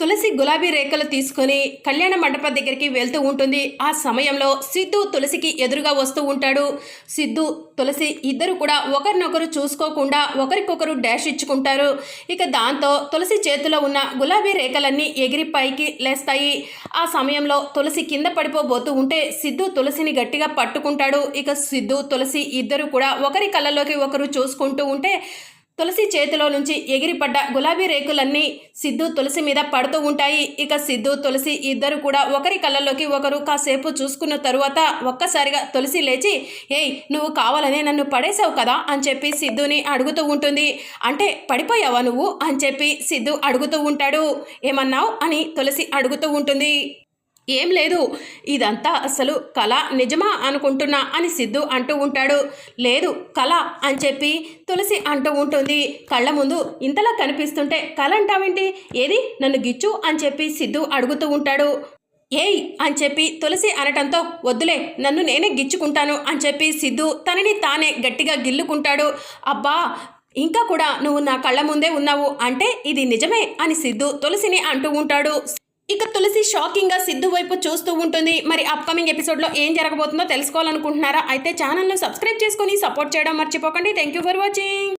తులసి గులాబీ రేఖలు తీసుకొని కళ్యాణ మండపం దగ్గరికి వెళ్తూ ఉంటుంది. ఆ సమయంలో సిద్ధు తులసికి ఎదురుగా వస్తూ ఉంటాడు. సిద్ధు తులసి ఇద్దరు కూడా ఒకరినొకరు చూసుకోకుండా ఒకరికొకరు డాష్ ఇచ్చుకుంటారు. ఇక దాంతో తులసి చేతిలో ఉన్న గులాబీ రేఖలన్నీ ఎగిరి పైకి లేస్తాయి. ఆ సమయంలో తులసి కింద పడిపోబోతూ ఉంటే సిద్ధు తులసిని గట్టిగా పట్టుకుంటాడు. ఇక సిద్ధు తులసి ఇద్దరు కూడా ఒకరి కళ్ళలోకి ఒకరు చూసుకుంటూ ఉంటే తులసి చేతిలో నుంచి ఎగిరిపడ్డ గులాబీ రేకులన్నీ సిద్ధు తులసి మీద పడుతూ ఉంటాయి. ఇక సిద్ధు తులసి ఇద్దరు కూడా ఒకరి కళ్ళల్లోకి ఒకరు కాసేపు చూసుకున్న తరువాత ఒక్కసారిగా తులసి లేచి ఏయ్ నువ్వు కావాలనే నన్ను పడేశావు కదా? అని చెప్పి సిద్ధుని అడుగుతూ ఉంటుంది. అంటే పడిపోయావా నువ్వు? అని చెప్పి సిద్ధు అడుగుతూ ఉంటాడు. ఏమన్నావు? అని తులసి అడుగుతూ ఉంటుంది. ఏం లేదు. ఇదంతా అసలు కళ నిజమా అనుకుంటున్నా అని సిద్ధు అంటూ ఉంటాడు. లేదు కళ అని చెప్పి తులసి అంటూ ఉంటుంది. కళ్ళ ముందు ఇంతలా కనిపిస్తుంటే కళ అంటావేంటి? ఏది? నన్ను గిచ్చు అని చెప్పి సిద్ధు అడుగుతూ ఉంటాడు. ఏయ్ అని చెప్పి తులసి అనటంతో వద్దులే నన్ను నేనే గిచ్చుకుంటాను అని చెప్పి సిద్ధు తనని తానే గట్టిగా గిల్లుకుంటాడు. అబ్బా ఇంకా కూడా నువ్వు నా కళ్ళ ముందే ఉన్నావు అంటే ఇది నిజమే అని సిద్ధు తులసిని అంటూ ఉంటాడు. ఇక తులసి షాకింగ్గా సిద్ధు వైపు చూస్తూ ఉంటుంది. మరి అప్కమింగ్ ఎపిసోడ్లో ఏం జరగబోతుందో తెలుసుకోవాలనుకుంటున్నారా? అయితే ఛానల్ను సబ్స్క్రైబ్ చేసుకొని సపోర్ట్ చేయడం మర్చిపోకండి. Thank you for watching